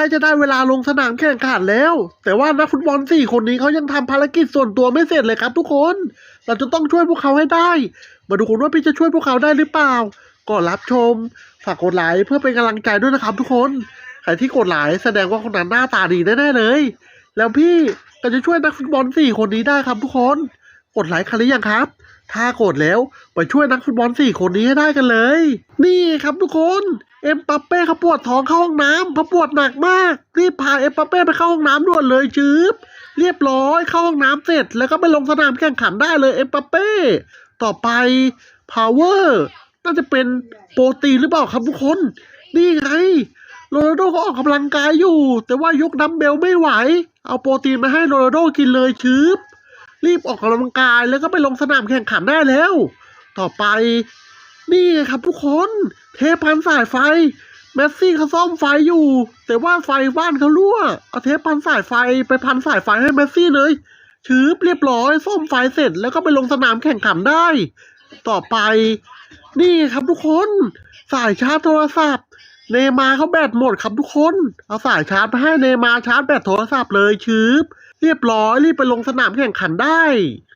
ล้จะได้เวลาลงสนามแข่งขันแล้ว แต่ว่านักฟุตบอลสี่คนนี้เขายังทำภารกิจส่วนตัวไม่เสร็จเลยครับทุกคน เราจะต้องช่วยพวกเขาให้ได้ มาดูกันว่าพี่จะช่วยพวกเขาได้หรือเปล่า ก็รับชม ฝากกดไลค์เพื่อเป็นกำลังใจด้วยนะครับทุกคน ใครที่กดไลค์แสดงว่าคนนั้นหน้าตาดีแน่ๆเลย แล้วพี่ก็จะช่วยนักฟุตบอลสี่คนนี้ได้ครับทุกคน กดไลค์กันหรือยังครับ ถ้ากดแล้วไปช่วยนักฟุตบอลสี่คนนี้ให้ได้กันเลย นี่ครับทุกคน เอ็มปัปเป้เขาปวดท้องเข้าห้องน้ำเขาปวดหนักมาก รีบพาเอ็มปัปเป้ไปเข้าห้องน้ำด่วนเลยจืบเรียบร้อยเข้าห้องน้ำเสร็จ แล้วก็ไปลงสนามแข่งขันได้เลยเอ็มปัปเป้ต่อไปพาวเวอร์น่าจะเป็นโปรตีนหรือเปล่าครับทุกคน นี่ไงโรนัลโดเขาออกกำลังกายอยู่ แต่ว่ายกดัมเบลไม่ไหว เอาโปรตีนมาให้โรนัลโดกินเลยชืบรีบออกกำลังกายแล้วก็ไปลงสนามแข่งขันได้แล้ว ต่อไป นี่ไงครับทุกคน เทปพันสายไฟ แมสซี่เขาซ่อมไฟอยู่ แต่ว่าไฟบ้านเขารั่ว เอาเทปพันสายไฟไปพันสายไฟให้แมสซี่เลยชืบเรียบร้อยซ่อมไฟเสร็จแล้วก็ไปลงสนามแข่งขันได้ ต่อไป นี่ครับทุกคน สายชาร์จโทรศัพท์ เนมาร์เขาแบตหมดครับทุกคน เอาสายชาร์จไปให้เนมาร์ชาร์จแบตโทรศัพท์เลยชืบเรียบร้อยรีบไปลงสนามแข่งขันได้